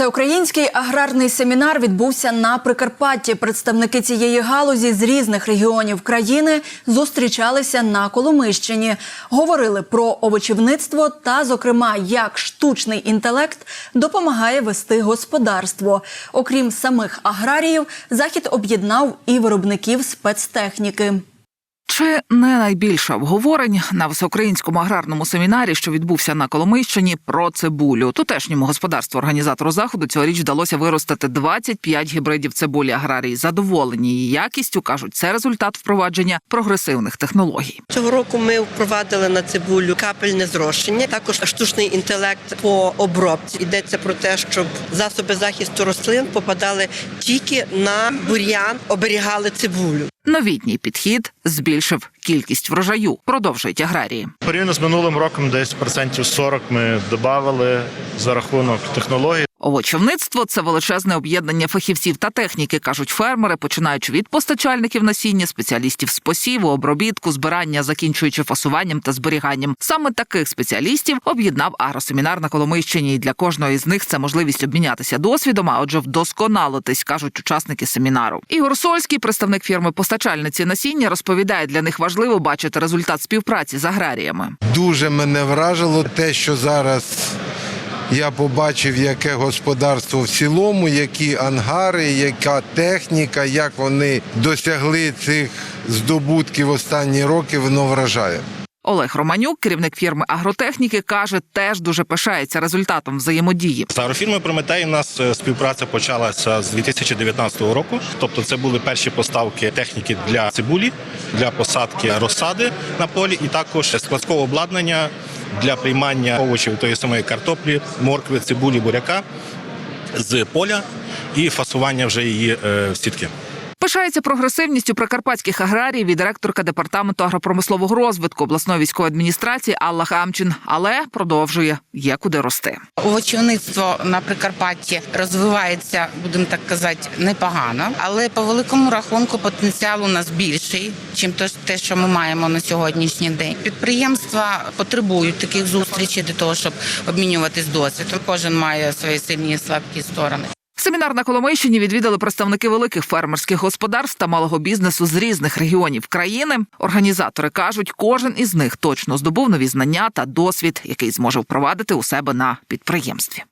Всеукраїнський аграрний семінар відбувся на Прикарпатті. Представники цієї галузі з різних регіонів країни зустрічалися на Коломищині, говорили про овочівництво та, зокрема, як штучний інтелект допомагає вести господарство. Окрім самих аграріїв, захід об'єднав і виробників спецтехніки. Чи не найбільше обговорень на всеукраїнському аграрному семінарі, що відбувся на Коломийщині, про цибулю? Тутешньому господарству організатору заходу цьогоріч вдалося виростити 25 гібридів цибулі. Аграрії задоволені її якістю. кажуть, це результат впровадження прогресивних технологій. Цього року ми впровадили на цибулю капельне зрощення, також штучний інтелект по обробці. Йдеться про те, щоб засоби захисту рослин попадали тільки на бур'ян, оберігали цибулю. Новітній підхід збільшив кількість врожаю. Продовжують аграрії. Порівняно з минулим роком, десь процентів 40 ми додали за рахунок технологій. Овочівництво це величезне об'єднання фахівців та техніки, кажуть фермери, починаючи від постачальників насіння, спеціалістів з посіву, обробітку, збирання, закінчуючи фасуванням та зберіганням. Саме таких спеціалістів об'єднав агросемінар на Коломийщині. І для кожного із них це можливість обмінятися досвідом, а отже, вдосконалитись, кажуть учасники семінару. Ігор Сольський, представник фірми постачальниці насіння, розповідає, для них важливо бачити результат співпраці з аграріями. Дуже мене вражило те, що зараз я побачив, яке господарство в цілому, які ангари, яка техніка, як вони досягли цих здобутків останні роки, воно вражає. Олег Романюк, керівник фірми агротехніки, каже, теж дуже пишається результатом взаємодії. З агрофірмою Прометей у нас е, співпраця почалася з 2019 року. Тобто, це були перші поставки техніки для цибулі, для посадки розсади на полі, і також складського обладнання для приймання овочів тої самої картоплі, моркви, цибулі, буряка з поля і фасування вже її е, в сітки. Пишається прогресивністю прикарпатських аграріїв і директорка департаменту агропромислового розвитку обласної військової адміністрації Алла Хамчин, але продовжує є куди рости. Овочівництво на Прикарпатті розвивається, будемо так казати, непогано, але по великому рахунку потенціал у нас більший, чим то- те, що ми маємо на сьогоднішній день. Підприємства потребують таких зустрічей для того, щоб обмінюватись досвідом. Кожен має свої сильні і слабкі сторони. Семінар на Коломийщині відвідали представники великих фермерських господарств та малого бізнесу з різних регіонів країни. Організатори кажуть, кожен із них точно здобув нові знання та досвід, який зможе впровадити у себе на підприємстві.